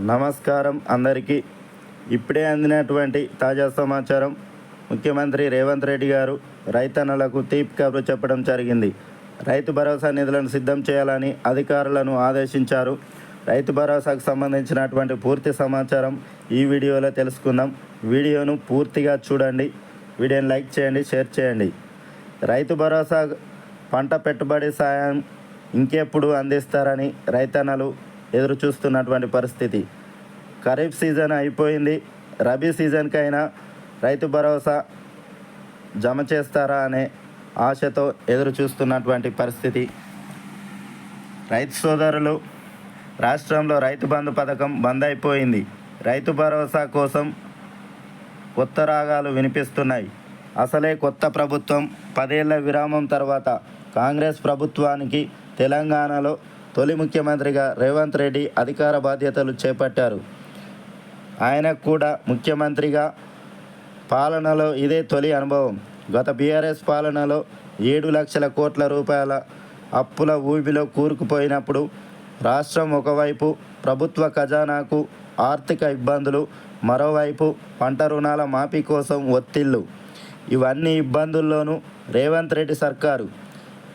నమస్కారం అందరికీ. ఇప్పుడే అందినటువంటి తాజా సమాచారం. ముఖ్యమంత్రి రేవంత్ రెడ్డి గారు రైతన్నలకు తీపి కబురు చెప్పడం జరిగింది. రైతు భరోసా నిధులను సిద్ధం చేయాలని అధికారులను ఆదేశించారు. రైతు భరోసాకు సంబంధించినటువంటి పూర్తి సమాచారం ఈ వీడియోలో తెలుసుకుందాం. వీడియోను పూర్తిగా చూడండి. వీడియోని లైక్ చేయండి షేర్ చేయండి. రైతు భరోసా పంట పెట్టుబడి సాయం ఇంకెప్పుడు అందిస్తారని రైతన్నలు ఎదురు చూస్తున్నటువంటి పరిస్థితి. ఖరీఫ్ సీజన్ అయిపోయింది. రబీ సీజన్కైనా రైతు భరోసా జమ చేస్తారా అనే ఆశతో ఎదురు చూస్తున్నటువంటి పరిస్థితి. రైతు సోదరులు రాష్ట్రంలో రైతు బంధు పథకం బంద్ అయిపోయింది. రైతు భరోసా కోసం కొత్త రాగాలు వినిపిస్తున్నాయి. అసలే కొత్త ప్రభుత్వం పదేళ్ళ విరామం తర్వాత కాంగ్రెస్ ప్రభుత్వానికి తెలంగాణలో తొలి ముఖ్యమంత్రిగా రేవంత్ రెడ్డి అధికార బాధ్యతలు చేపట్టారు. ఆయన కూడా ముఖ్యమంత్రిగా పాలనలో ఇదే తొలి అనుభవం. గత బీఆర్ఎస్ పాలనలో ఏడు లక్షల కోట్ల రూపాయల అప్పుల ఊబిలో కూరుకుపోయినప్పుడు రాష్ట్రం ఒకవైపు ప్రభుత్వ ఖజానాకు ఆర్థిక ఇబ్బందులు మరోవైపు పంట రుణాల మాఫీ కోసం ఒత్తిళ్ళు ఇవన్నీ ఇబ్బందుల్లోనూ రేవంత్ రెడ్డి సర్కారు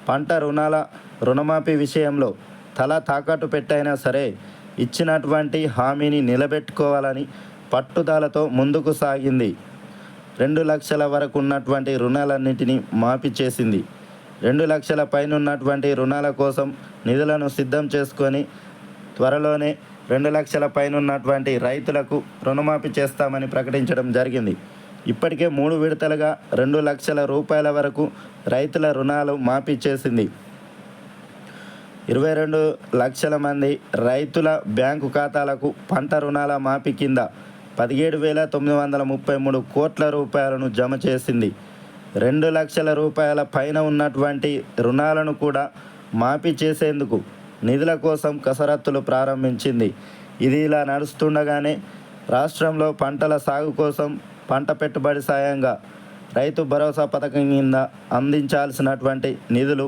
పంట రుణాల రుణమాఫీ విషయంలో తల తాకట్టు పెట్టైనా సరే ఇచ్చినటువంటి హామీని నిలబెట్టుకోవాలని పట్టుదలతో ముందుకు సాగింది. రెండు లక్షల వరకు ఉన్నటువంటి రుణాలన్నింటినీ మాఫీ చేసింది. రెండు లక్షల పైన ఉన్నటువంటి రుణాల కోసం నిధులను సిద్ధం చేసుకొని త్వరలోనే రెండు లక్షల పైన ఉన్నటువంటి రైతులకు రుణమాఫీ చేస్తామని ప్రకటించడం జరిగింది. ఇప్పటికే మూడు విడతలుగా రెండు లక్షల రూపాయల వరకు రైతుల రుణాలు మాఫీ చేసింది. ఇరవై రెండు లక్షల మంది రైతుల బ్యాంకు ఖాతాలకు పంట రుణాల మాఫీ కింద పదిహేడు వేల తొమ్మిది వందల ముప్పై మూడు కోట్ల రూపాయలను జమ చేసింది. రెండు లక్షల రూపాయల పైన ఉన్నటువంటి రుణాలను కూడా మాఫీ చేసేందుకు నిధుల కోసం కసరత్తులు ప్రారంభించింది. ఇది ఇలా నడుస్తుండగానే రాష్ట్రంలో పంటల సాగు కోసం పంట పెట్టుబడి సాయంగా రైతు భరోసా పథకం కింద అందించాల్సినటువంటి నిధులు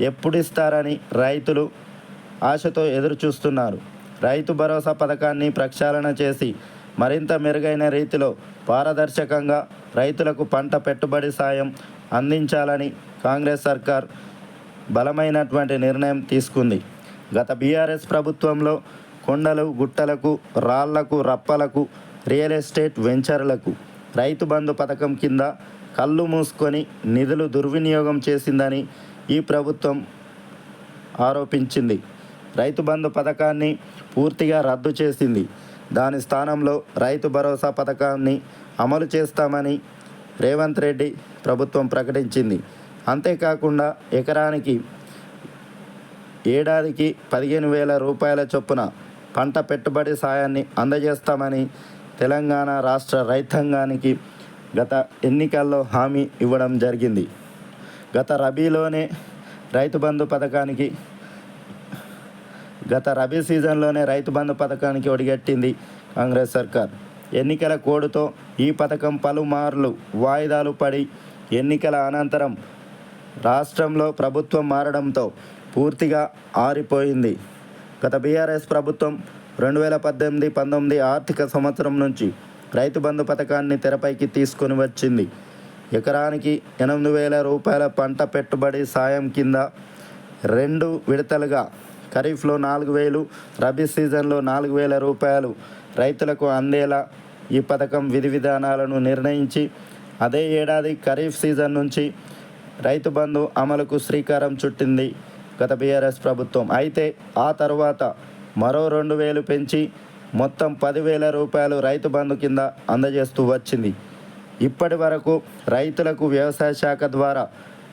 ఎప్పుడు ఇస్తారని రైతులు ఆశతో ఎదురుచూస్తున్నారు. రైతు భరోసా పథకాన్ని ప్రక్షాళన చేసి మరింత మెరుగైన రీతిలో పారదర్శకంగా రైతులకు పంట పెట్టుబడి సాయం అందించాలని కాంగ్రెస్ సర్కార్ బలమైనటువంటి నిర్ణయం తీసుకుంది. గత బీఆర్ఎస్ ప్రభుత్వంలో కొండలు గుట్టలకు రాళ్ళకు రప్పలకు రియల్ ఎస్టేట్ వెంచర్లకు రైతు బంధు పథకం కింద కళ్ళు మూసుకొని నిధులు దుర్వినియోగం చేసిందని ఈ ప్రభుత్వం ఆరోపించింది. రైతు బంధు పథకాన్ని పూర్తిగా రద్దు చేసింది. దాని స్థానంలో రైతు భరోసా పథకాన్ని అమలు చేస్తామని రేవంత్ రెడ్డి ప్రభుత్వం ప్రకటించింది. అంతేకాకుండా ఎకరానికి ఏడాదికి పదిహేను వేల రూపాయల చొప్పున పంట పెట్టుబడి సాయాన్ని అందజేస్తామని తెలంగాణ రాష్ట్ర రైతాంగానికి గత ఎన్నికల్లో హామీ ఇవ్వడం జరిగింది. గత రబీలోనే రైతు బంధు పథకానికి గత రబీ సీజన్లోనే రైతు బంధు పథకానికి ఒడిగట్టింది కాంగ్రెస్ సర్కార్. ఎన్నికల కోడుతో ఈ పథకం పలుమార్లు వాయిదాలు పడి ఎన్నికల అనంతరం రాష్ట్రంలో ప్రభుత్వం మారడంతో పూర్తిగా ఆరిపోయింది. గత బీఆర్ఎస్ ప్రభుత్వం రెండు వేల పద్దెనిమిది పంతొమ్మిది ఆర్థిక సంవత్సరం నుంచి రైతు బంధు పథకాన్ని తెరపైకి తీసుకొని వచ్చింది. ఎకరానికి ఎనిమిది వేల రూపాయల పంట పెట్టుబడి సాయం కింద రెండు విడతలుగా ఖరీఫ్లో నాలుగు వేలు రబీ సీజన్లో నాలుగు వేల రూపాయలు రైతులకు అందేలా ఈ పథకం విధి విధానాలను నిర్ణయించి అదే ఏడాది ఖరీఫ్ సీజన్ నుంచి రైతు బంధు అమలుకు శ్రీకారం చుట్టింది గత బీఆర్ఎస్ ప్రభుత్వం. అయితే ఆ తర్వాత మరో రెండు వేలు పెంచి మొత్తం పదివేల రూపాయలు రైతు బంధు కింద అందజేస్తూ వచ్చింది. ఇప్పటి వరకు రైతులకు వ్యవసాయ శాఖ ద్వారా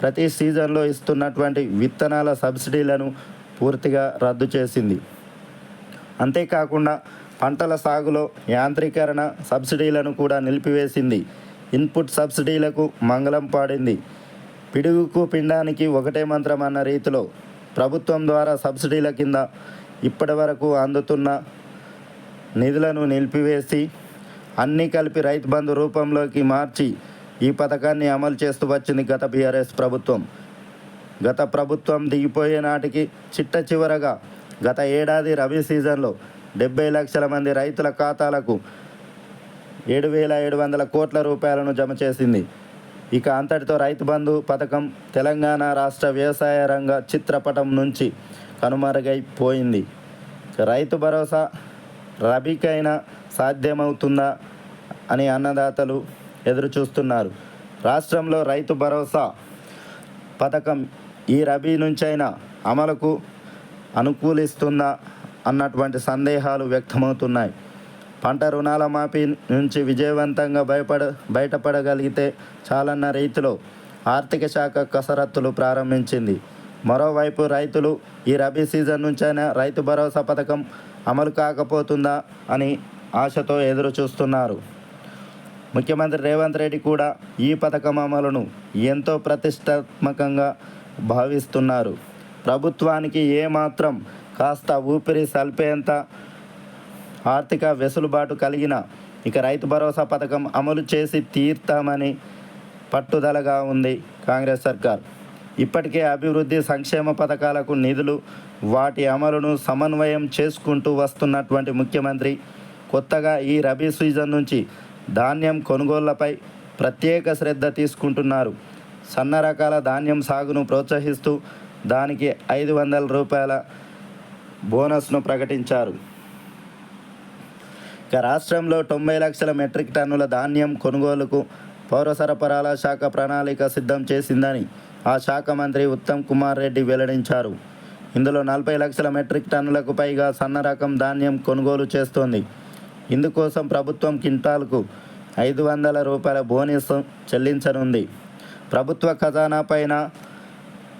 ప్రతి సీజన్లో ఇస్తున్నటువంటి విత్తనాల సబ్సిడీలను పూర్తిగా రద్దు చేసింది. అంతేకాకుండా పంటల సాగులో యాంత్రీకరణ సబ్సిడీలను కూడా నిలిపివేసింది. ఇన్పుట్ సబ్సిడీలకు మంగళం పాడింది. పిడుగుకు పిండానికి ఒకటే మంత్రం అన్న రీతిలో ప్రభుత్వం ద్వారా సబ్సిడీల కింద ఇప్పటి వరకు అందుతున్న నిధులను నిలిపివేసి అన్నీ కలిపి రైతు బంధు రూపంలోకి మార్చి ఈ పథకాన్ని అమలు చేస్తూ వచ్చింది గత బీఆర్ఎస్ ప్రభుత్వం. గత ప్రభుత్వం దిగిపోయే నాటికి చిట్ట చివరగా గత ఏడాది రబీ సీజన్లో డెబ్బై లక్షల మంది రైతుల ఖాతాలకు ఏడు వేల ఏడు వందల కోట్ల రూపాయలను జమ చేసింది. ఇక అంతటితో రైతు బంధు పథకం తెలంగాణ రాష్ట్ర వ్యవసాయ రంగ చిత్రపటం నుంచి కనుమరుగైపోయింది. రైతు భరోసా రబీకైనా సాధ్యమవుతుందా అని అన్నదాతలు ఎదురు చూస్తున్నారు రాష్ట్రంలో రైతు భరోసా పథకం ఈ రబీ నుంచైనా అమలుకు అనుకూలిస్తుందా అన్నటువంటి సందేహాలు వ్యక్తమవుతున్నాయి. పంట రుణాల మాఫీ నుంచి విజయవంతంగా భయపడ బయటపడగలిగితే చాలన్న రీతిలో ఆర్థిక శాఖ కసరత్తులు ప్రారంభించింది. మరోవైపు రైతులు ఈ రబీ సీజన్ నుంచైనా రైతు భరోసా పథకం అమలు కాకపోతుందా అని ఆశతో ఎదురు చూస్తున్నారు. ముఖ్యమంత్రి రేవంత్ రెడ్డి కూడా ఈ పథకం అమలును ఎంతో ప్రతిష్టాత్మకంగా భావిస్తున్నారు. ప్రభుత్వానికి ఏమాత్రం కాస్త ఊపిరి సల్పేంత ఆర్థిక వెసులుబాటు కలిగిన ఇక రైతు భరోసా పథకం అమలు చేసి తీర్తామని పట్టుదలగా ఉంది కాంగ్రెస్ సర్కార్. ఇప్పటికే అభివృద్ధి సంక్షేమ పథకాలకు నిధులు వాటి అమలును సమన్వయం చేసుకుంటూ వస్తున్నటువంటి ముఖ్యమంత్రి కొత్తగా ఈ రబీ సీజన్ నుంచి ధాన్యం కొనుగోళ్ళపై ప్రత్యేక శ్రద్ధ తీసుకుంటున్నారు. సన్న రకాల ధాన్యం సాగును ప్రోత్సహిస్తూ దానికి ఐదు వందల రూపాయల బోనస్ను ప్రకటించారు. ఇక రాష్ట్రంలో తొంభై లక్షల మెట్రిక్ టన్నుల ధాన్యం కొనుగోలుకు పౌర సరఫరాల శాఖ ప్రణాళిక సిద్ధం చేసిందని ఆ శాఖ మంత్రి ఉత్తమ్ కుమార్ రెడ్డి వెల్లడించారు. ఇందులో నలభై లక్షల మెట్రిక్ టన్నులకు పైగా సన్న రకం ధాన్యం కొనుగోలు చేస్తోంది. ఇందుకోసం ప్రభుత్వం కింటాల్కు ఐదు వందల రూపాయల బోనస్ చెల్లించనుంది. ప్రభుత్వ ఖజానా పైన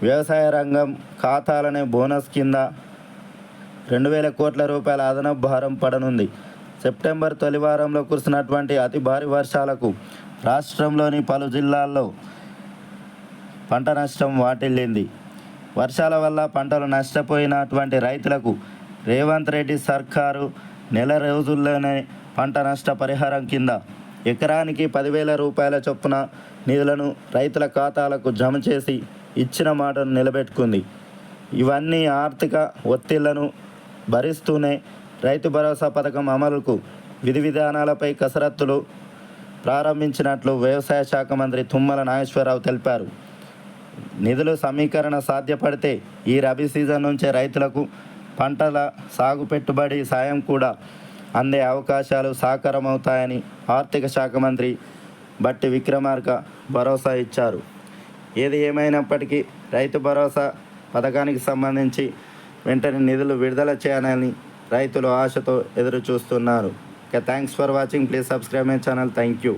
వ్యవసాయ రంగం ఖాతాలనే బోనస్ కింద రెండు వేల కోట్ల రూపాయల అదనపు భారం పడనుంది. సెప్టెంబర్ తొలివారంలో కురిసినటువంటి అతి భారీ వర్షాలకు రాష్ట్రంలోని పలు జిల్లాల్లో పంట నష్టం వాటిల్లింది. వర్షాల వల్ల పంటలు నష్టపోయినటువంటి రైతులకు రేవంత్ రెడ్డి సర్కారు నెల రోజుల్లోనే పంట నష్ట పరిహారం కింద ఎకరానికి పదివేల రూపాయల చొప్పున నిధులను రైతుల ఖాతాలకు జమ చేసి ఇచ్చిన మాటను నిలబెట్టుకుంది. ఇవన్నీ ఆర్థిక ఒత్తిళ్ళను భరిస్తూనే రైతు భరోసా పథకం అమలుకు విధి విధానాలపై కసరత్తులు ప్రారంభించినట్లు వ్యవసాయ శాఖ మంత్రి తుమ్మల నాగేశ్వరరావు తెలిపారు. నిధులు సమీకరణ సాధ్యపడితే ఈ రబీ సీజన్ నుంచే రైతులకు పంటల సాగు పెట్టుబడి సాయం కూడా అందే అవకాశాలు సాకారమవుతాయని ఆర్థిక శాఖ మంత్రి బట్టి విక్రమార్క భరోసా ఇచ్చారు. ఏది ఏమైనప్పటికీ రైతు భరోసా పథకానికి సంబంధించి వెంటనే నిధులు విడుదల చేయాలని రైతులు ఆశతో ఎదురు చూస్తున్నారు okay thanks for watching. Please subscribe my channel. Thank you.